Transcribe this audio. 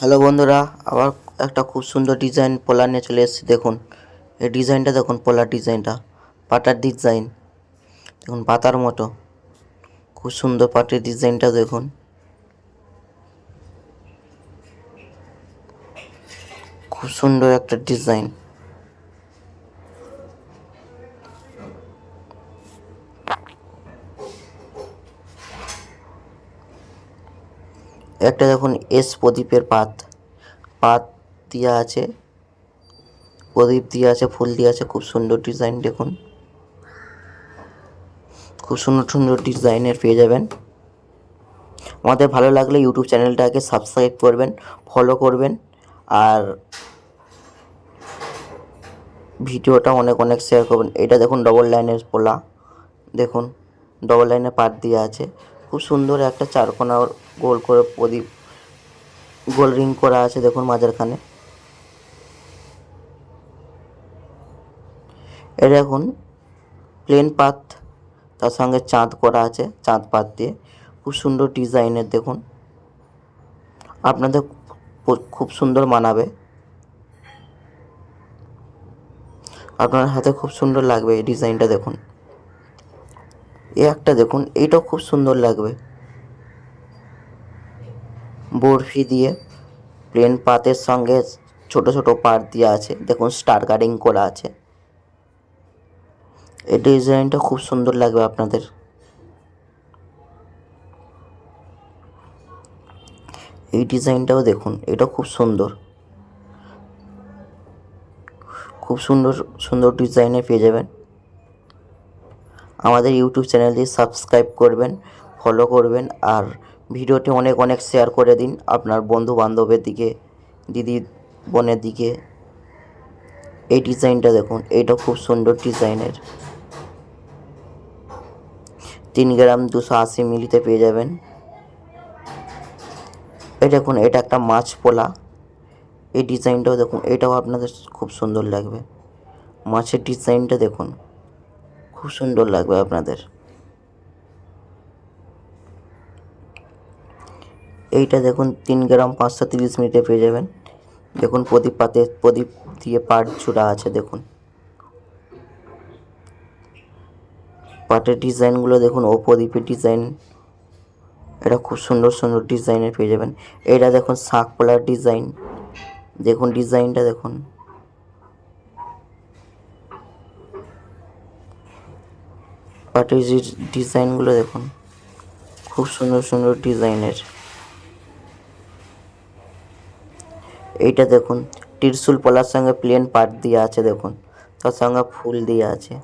Hello বন্ধুরা, আবার একটা খুব সুন্দর ডিজাইন পোলার নিয়ে চলে এসেছি, দেখুন। এই ডিজাইনটা দেখুন পোলার ডিজাইনটা পাটার ডিজাইন দেখুন, পাতার মতো। খুব সুন্দর পাটের ডিজাইনটা দেখুন। খুব সুন্দর একটা ডিজাইন একটা দেখুন এস প্রদীপের পাত পাত দেওয়া আছে, প্রদীপ দেওয়া আছে, ফুল দেওয়া আছে, খুব সুন্দর ডিজাইন দেখুন। খুব সুন্দর সুন্দর ডিজাইনের পেয়ে যাবেন। আমাদের ভালো লাগলে ইউটিউব চ্যানেলটাকে সাবস্ক্রাইব করবেন ফলো করবেন, আর ভিডিওটা অনেক অনেক শেয়ার করবেন। এটা দেখুন ডবল লাইনের পোলা। দেখুন ডবল লাইনের পাট দেওয়া আছে। খুব সুন্দর একটা চারকোনা গোল করে প্রদীপ, গোল রিং করা আছে দেখুন মাঝারখানে। এটা এখন প্লেন পাত তার সঙ্গে চাঁদ করা আছে, চাঁদ পাত দিয়ে। খুব সুন্দর ডিজাইনের দেখুন। আপনাদের খুব সুন্দর মানাবে। আপনার হাতে খুব সুন্দর লাগবে এই ডিজাইনটা দেখুন। এই একটা দেখুন, এইটাও খুব সুন্দর লাগবে। বরফি দিয়ে প্লেন পাতের সঙ্গে ছোট ছোট পাট দিয়ে আছে। দেখুন স্টার কাটিং করা আছে। এই ডিজাইনটা খুব সুন্দর লাগবে আপনাদের। এই ডিজাইনটাও দেখুন, এটা খুব সুন্দর। খুব সুন্দর সুন্দর ডিজাইনে পেয়ে যাবেন। আমাদের ইউটিউব চ্যানেলটি সাবস্ক্রাইব করবেন ফলো করবেন, আর ভিডিওটি অনেক অনেক শেয়ার করে দিন আপনার বন্ধু বান্ধবের দিকে, দিদি বোনের দিকে। এই ডিজাইনটা দেখুন, এইটা খুব সুন্দর ডিজাইনের তিন গ্রাম দুশো আশি মিলিতে পেয়ে যাবেন। এই দেখুন, এটা একটা মাছ পোলা। এই ডিজাইনটাও দেখুন, এটাও আপনাদের খুব সুন্দর লাগবে। মাছের ডিজাইনটা দেখুন। খুব সুন্দর লাগবে আপনাদের। এইটা দেখুন, তিন গ্রাম পাঁচশো তিরিশ মিনিটে পেয়ে যাবেন। দেখুন, প্রদীপ পাতে, প্রদীপ দিয়ে পাট জোড়া আছে, দেখুন। পাটের ডিজাইনগুলো দেখুন, ও প্রদীপের ডিজাইন। এটা খুব সুন্দর সুন্দর ডিজাইনের পেয়ে যাবেন। এটা দেখুন, শাক পোলার ডিজাইন। দেখুন, ডিজাইনটা দেখুন। পাটের যে ডিজাইনগুলো দেখুন। খুব সুন্দর সুন্দর ডিজাইনের। এইটা দেখুন, ত্রিশুল পলার সঙ্গে প্লেন পাট দিয়ে আছে দেখুন, তার সঙ্গে ফুল দিয়ে আছে।